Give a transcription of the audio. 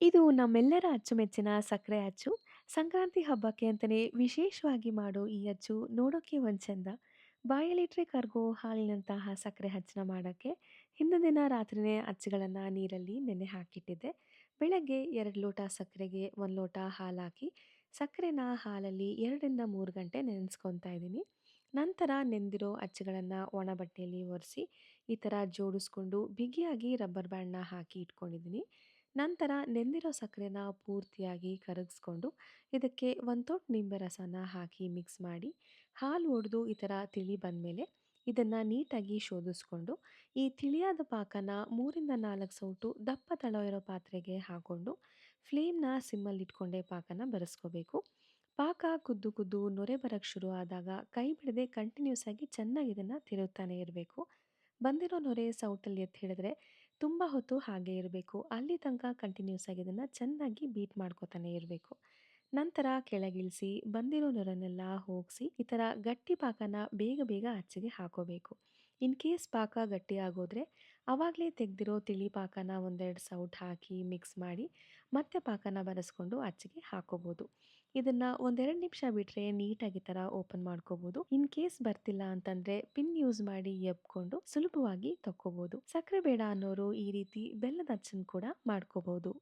ಇದು ನಮ್ಮೆಲ್ಲರ ಅಚ್ಚುಮೆಚ್ಚಿನ ಸಕ್ಕರೆ ಅಚ್ಚು. ಸಂಕ್ರಾಂತಿ ಹಬ್ಬಕ್ಕೆ ಅಂತಲೇ ವಿಶೇಷವಾಗಿ ಮಾಡೋ ಈ ಅಚ್ಚು ನೋಡೋಕ್ಕೆ ಒಂದ್ ಚಂದ. ಬಾಯಲ್ಲಿಟ್ರೆ ಕರ್ಗೋ ಹಾಲಿನಂತಹ ಸಕ್ಕರೆ ಅಚ್ಚನ್ನ ಮಾಡೋಕ್ಕೆ ಹಿಂದಿನ ದಿನ ರಾತ್ರಿನೇ ಅಚ್ಚುಗಳನ್ನ ನೀರಲ್ಲಿ ನೆನೆ ಹಾಕಿಟ್ಟಿದ್ದೆ. ಬೆಳಗ್ಗೆ ಎರಡು ಲೋಟ ಸಕ್ಕರೆಗೆ ಒಂದು ಲೋಟ ಹಾಲು ಹಾಕಿ, ಸಕ್ಕರೆನ ಹಾಲಲ್ಲಿ 2ರಿಂದ 3 ಗಂಟೆ ನೆನೆಸ್ಕೊತಾ ಇದ್ದೀನಿ. ನಂತರ ನೆಂದಿರೋ ಅಚ್ಚುಗಳನ್ನ ಒಣ ಬಟ್ಟೆಯಲ್ಲಿ ಒರೆಸಿ ಈ ಥರ ಜೋಡಿಸ್ಕೊಂಡು ಬಿಗಿಯಾಗಿ ರಬ್ಬರ್ ಬ್ಯಾಂಡ್‌ನ ಹಾಕಿ ಇಟ್ಕೊಂಡಿದ್ದೀನಿ. ನಂತರ ನೆಂದಿರೋ ಸಕ್ಕರೆನ ಪೂರ್ತಿಯಾಗಿ ಕರಗಿಸ್ಕೊಂಡು ಇದಕ್ಕೆ ಒಂದು ತೊಟ್ಟು ನಿಂಬೆ ರಸನ ಹಾಕಿ ಮಿಕ್ಸ್ ಮಾಡಿ, ಹಾಲು ಒಡೆದು ಈ ಥರ ತಿಳಿ ಬಂದಮೇಲೆ ಇದನ್ನು ನೀಟಾಗಿ ಶೋಧಿಸ್ಕೊಂಡು, ಈ ತಿಳಿಯಾದ ಪಾಕನ 3ರಿಂದ 4 ಸೌಟು ದಪ್ಪ ತಳ ಇರೋ ಪಾತ್ರೆಗೆ ಹಾಕ್ಕೊಂಡು ಫ್ಲೇಮ್‌ನ ಸಿಮ್ಮಲ್ಲಿ ಇಟ್ಕೊಂಡೇ ಪಾಕನ ಬರೆಸ್ಕೋಬೇಕು ಪಾಕ ಕುದ್ದು ಕುದ್ದು ನೊರೆ ಬರೋಕ್ಕೆ ಶುರು ಆದಾಗ ಕೈ ಬಿಡದೆ ಕಂಟಿನ್ಯೂಸ್ ಆಗಿ ಚೆನ್ನಾಗಿ ಇದನ್ನು ತಿರುಗ್ತಾನೆ ಇರಬೇಕು. ಬಂದಿರೋ ನೊರೆ ಸೌಟಲ್ಲಿ ಎತ್ತಿ ಹಿಡಿದ್ರೆ ತುಂಬ ಹೊತ್ತು ಹಾಗೆ ಇರಬೇಕು. ಅಲ್ಲಿ ತನಕ ಕಂಟಿನ್ಯೂಸ್ ಆಗಿ ಇದನ್ನ ಚೆನ್ನಾಗಿ ಬೀಟ್ ಮಾಡ್ಕೋತಾನೆ ಇರಬೇಕು. ನಂತರ ಕೆಳಗಿಳಿಸಿ, ಬಂದಿರೋ ನೊರನ್ನೆಲ್ಲ ಹೋಗಿಸಿ, ಈ ಥರ ಗಟ್ಟಿ ಪಾಕನ ಬೇಗ ಬೇಗ ಅಚ್ಚಿಗೆ ಹಾಕೋಬೇಕು. ಇನ್ ಕೇಸ್ ಪಾಕ ಗಟ್ಟಿ ಆಗೋದ್ರೆ ಆವಾಗಲೇ ತೆಗೆದಿರೋ ತಿಳಿ ಪಾಕನ ಒಂದೆರಡು ಸೌಟ್ ಹಾಕಿ ಮಿಕ್ಸ್ ಮಾಡಿ ಮತ್ತೆ ಪಾಕನ ಬರೆಸ್ಕೊಂಡು ಅಚ್ಚಿಗೆ ಹಾಕೋಬೋದು. ಇದನ್ನು ಒಂದೆರಡು ನಿಮಿಷ ಬಿಟ್ಟರೆ ನೀಟಾಗಿ ಥರ ಓಪನ್ ಮಾಡ್ಕೋಬೋದು. ಇನ್ ಕೇಸ್ ಬರ್ತಿಲ್ಲ ಅಂತಂದರೆ ಪಿನ್ ಯೂಸ್ ಮಾಡಿ ಎಬ್ಕೊಂಡು ಸುಲಭವಾಗಿ ತಕ್ಕೋಬೋದು. ಸಕ್ಕರೆ ಬೇಡ ಅನ್ನೋರು ಈ ರೀತಿ ಬೆಲ್ಲದ ಅಚ್ಚನ್ನು ಕೂಡ ಮಾಡ್ಕೋಬೋದು.